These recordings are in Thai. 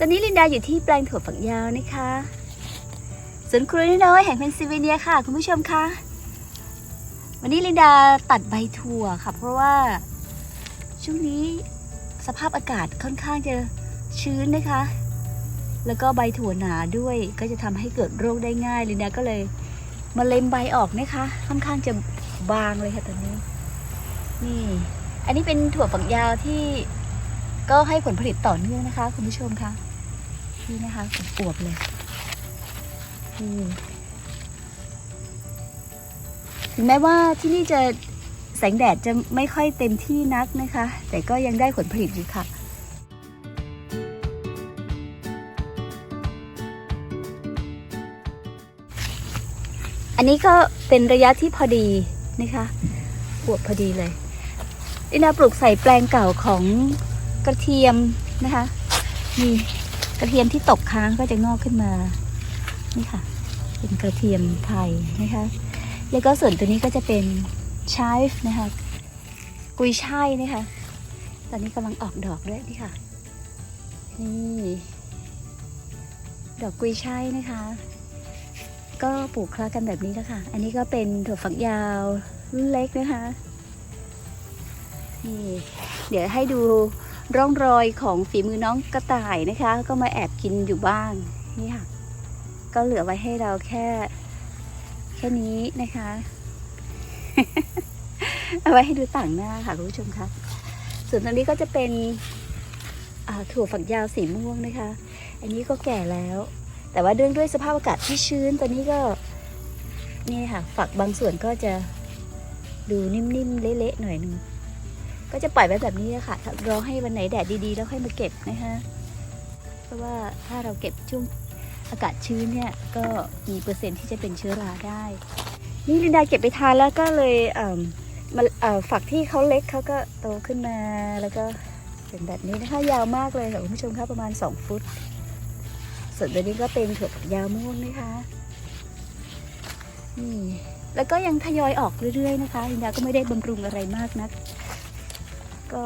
ตอนนี้ลินดาอยู่ที่แปลงถั่วฝักยาวนะคะสวนครัวน้อยแห่งเพนซิลเวเนียค่ะ คุณผู้ชมคะวันนี้ลินดาตัดใบถั่วค่ะ เพราะว่าช่วงนี้สภาพอากาศค่อนข้างจะชื้นนะคะ แล้วก็ใบถั่วหนาด้วยก็จะทำให้เกิดโรคได้ง่ายลินดาก็เลยมาเล็มใบออกนะคะ ค่อนข้างจะบางเลยค่ะตอนนี้ นี่ อันนี้เป็นถั่วฝักยาวที่ก็ให้ผลผลิตต่อเนื่องนะคะ คุณผู้ชมคะ นี่นะคะอวบเลยถึงแม้ว่าที่นี่จะแสงแดดจะไม่ค่อยเต็มที่นักนะคะ แต่ก็ยังได้ผลผลิตอยู่ค่ะอันนี้ก็เป็นระยะที่พอดีนะคะอวบพอดีเลยดินาปลูกใส่แปลงเก่าของกระเทียมนะคะนี่ กระเทียมที่ตกค้างก็จะงอกขึ้นมา นี่ค่ะ เป็นกระเทียมไทยนะคะ แล้วก็ส่วนตัวนี้ก็จะเป็นชายฟ์นะคะ กุยช่ายนะคะ ตอนนี้กำลังออกดอกด้วยนี่ค่ะ นี่ ดอกกุยช่ายนะคะ ก็ปลูกคล้ากันแบบนี้แล้วค่ะ อันนี้ก็เป็นถั่วฝักยาวรุ่นเล็กนะคะ นี่ เดี๋ยวให้ดู ร่องรอยของฝีมือน้องกระต่ายนะคะ ก็มาแอบกินอยู่บ้างนี่ค่ะก็เหลือไว้ให้เราแค่ แค่นี้นะคะ เอาไว้ให้ดูต่างหน้าค่ะคุณผู้ชมคะส่วนตรงนี้ก็จะเป็นถั่วฝักยาวสีม่วงนะคะ อันนี้ก็แก่แล้ว แต่ว่าเรื่องด้วยสภาพอากาศที่ชื้นตอนนี้ก็นี่ค่ะ ฝักบางส่วนก็จะดูนิ่มๆเละๆหน่อยนึง ก็จะปล่อยไว้แบบนี้นะคะรอให้วันไหนแดดดีๆ แล้วค่อยมาเก็บนะคะเพราะว่าถ้าเราเก็บช่วงอากาศชื้นเนี่ยก็มีเปอร์เซ็นต์ที่จะเป็นเชื้อราได้ นี่ลินดาเก็บไปทานแล้วก็เลยเอ่อมาเอ่อฝักที่เขาเล็กเขาก็โตขึ้นมาแล้วก็เป็นแบบนี้นะคะยาวมากเลยค่ะคุณผู้ชมคะประมาณ 2 ฟุต ส่วนตัวนี้ก็เป็นถั่วฝักยาวม่วงนะคะนี่แล้วก็ยังทยอยออกเรื่อยๆนะคะลินดาก็ไม่ได้บำรุงอะไรมากนัก ก็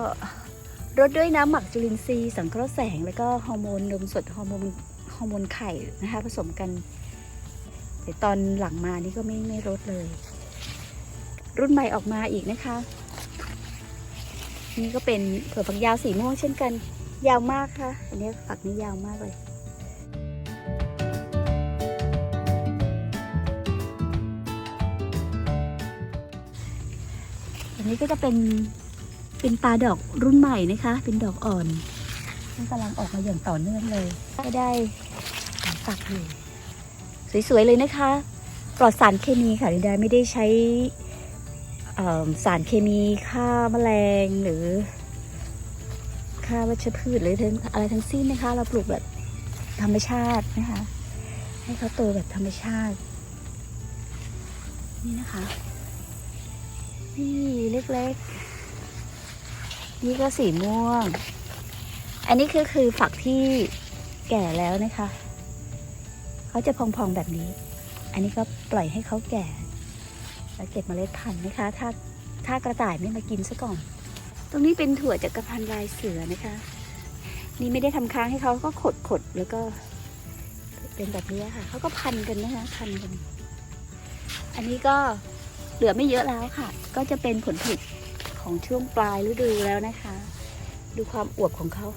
รดด้วยน้ำหมักจุลินทรีย์สังเคราะห์แสง แล้วก็ฮอร์โมนนมสดฮอร์โมนฮอร์โมนไข่นะคะผสมกัน แต่ตอนหลังมานี่ก็ไม่ไม่รดเลย รุ่นใหม่ออกมาอีกนะคะ นี่ก็เป็นถั่วฝักยาวสีม่วงเช่นกัน ยาวมากค่ะ อันนี้ฝักนี้ยาวมากเลยอันนี้ก็จะเป็น เป็นปลาดอกรุ่นใหม่นะคะ เป็นดอกอ่อนที่กำลังออกมาอย่างต่อเนื่องเลยก็ได้หลายฝักอยู่สวยๆเลยนะคะ ปลอดสารเคมีค่ะดิดาไม่ได้ใช้เอิ่มสารเคมีฆ่าแมลงหรือฆ่าวัชพืชหรือทั้งอะไรทั้งสิ้นนะคะ เราปลูกแบบธรรมชาตินะคะ ให้เขาโตแบบธรรมชาติ นี่นะคะ นี่เล็กๆ นี่ก็สีม่วง อันนี้คือคือฝักที่แก่แล้วนะคะ เขาจะพองๆแบบนี้ อันนี้ก็ปล่อยให้เขาแก่ แล้วเก็บเมล็ดพันธุ์นะคะ ถ้าถ้ากระต่ายไม่มากินซะก่อน ตรงนี้เป็นถั่วจักรพันธ์ลายเสือนะคะ นี่ไม่ได้ทำค้างให้เขาก็ขดขดๆแล้วก็ เป็นแบบนี้ค่ะ เขาก็พันกันนะคะ พันกัน อันนี้ก็เหลือไม่เยอะแล้วค่ะ ก็จะเป็นผลผลิต ของช่วงปลายฤดูแล้วนะคะ ดูความอวบของเขา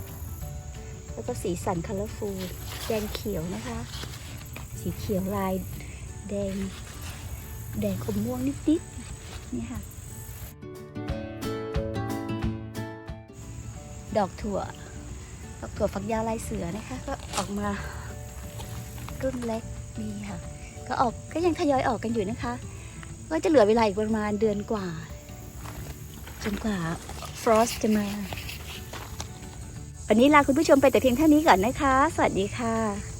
แล้วก็สีสันคัลเลอร์ฟูลแดงเขียวนะคะ สีเขียวลายแดง แดงอมม่วงนิดๆ นี่ค่ะ ดอกถั่ว ดอกถั่วฝักยาวลายเสือนะคะ ก็ออกมารุ่นเล็กนี่ค่ะ ก็ออกก็ยังทยอยออกกันอยู่นะคะ ก็จะเหลือเวลาอีกประมาณเดือนกว่า จนกว่าฟรอสจะมา วันนี้ลาคุณผู้ชมไปแต่เพียงเท่านี้ก่อนนะคะ สวัสดีค่ะ